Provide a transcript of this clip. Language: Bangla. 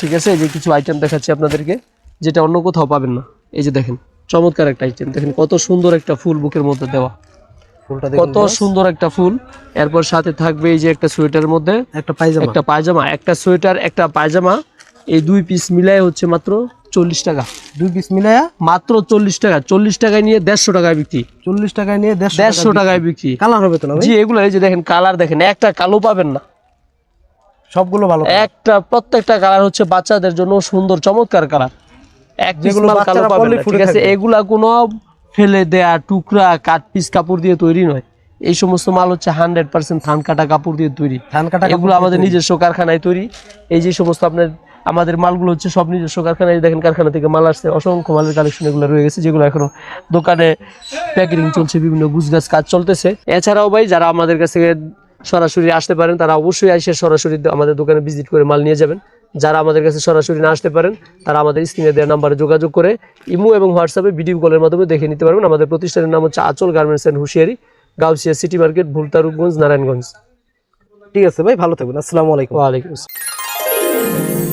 ঠিক আছে? এই যে কিছু আইটেম দেখাচ্ছি আপনাদেরকে যেটা অন্য কোথাও পাবেন না। এই যে দেখেন চমৎকার একটা আইটেম দেখেন কত সুন্দর একটা ফুল বুকের মধ্যে দেওয়া। কত সুন্দর একটা ফুল। এরপর সাথে থাকবে এই যে একটা সোয়েটারের মধ্যে। একটা পায়জামা। একটা পায়জামা একটা সোয়েটার একটা পায়জামা। এই দুই পিস মিলাই হচ্ছে মাত্র চল্লিশ টাকা। দুই পিস মিলায়া? মাত্র চল্লিশ টাকা। চল্লিশ টাকায় নিয়ে দেড়শো টাকায় বিক্রি। চল্লিশ টাকায় নিয়ে দেড়শো দেড়শো টাকায় বিক্রি। কালার হবে তো না জি এগুলো এই যে দেখেন কালার দেখেন একটা কালো পাবেন না। সবগুলো ভালো একটা প্রত্যেকটা কালার হচ্ছে বাচ্চাদের জন্য সুন্দর চমৎকার কালার এক কালো পাবেন ঠিক আছে? এগুলা কোনো ফেলে দেয়া টুকরা কাট পিস কাপড় দিয়ে তৈরি নয়। এই সমস্ত মাল হচ্ছে হান্ড্রেড পার্সেন্ট ধান কাটা কাপড় দিয়ে তৈরি। ধান কাটা এগুলো আমাদের নিজস্ব কারখানায় তৈরি। এই যে সমস্ত আপনার আমাদের মালগুলো হচ্ছে সব নিজস্ব কারখানায়। দেখেন কারখানা থেকে মাল আসছে। অসংখ্য মালের কালেকশন এগুলো রয়ে গেছে যেগুলো এখনও দোকানে প্যাকেটিং চলছে বিভিন্ন গুজগাছ কাজ চলতেছে। এছাড়াও ভাই যারা আমাদের কাছ থেকে সরাসরি আসতে পারেন তারা অবশ্যই এসে সরাসরি আমাদের দোকানে ভিজিট করে মাল নিয়ে যাবেন। যারা আমাদের কাছে সরাসরি না আসতে পারেন তারা আমাদের স্ক্রিনে দেওয়া নাম্বারে যোগাযোগ করে ইমো এবং হোয়াটসঅ্যাপে ভিডিও কলের মাধ্যমে দেখে নিতে পারবেন। আমাদের প্রতিষ্ঠানের নাম হচ্ছে আচল গার্মেন্টস অ্যান্ড হুশিয়ারি গাউসিয়া সিটি মার্কেট ভুলতা রূপগঞ্জ নারায়ণগঞ্জ। ঠিক আছে ভাই ভালো থাকবেন। আসসালামু আলাইকুম। ওয়ালাইকুম আসসালাম।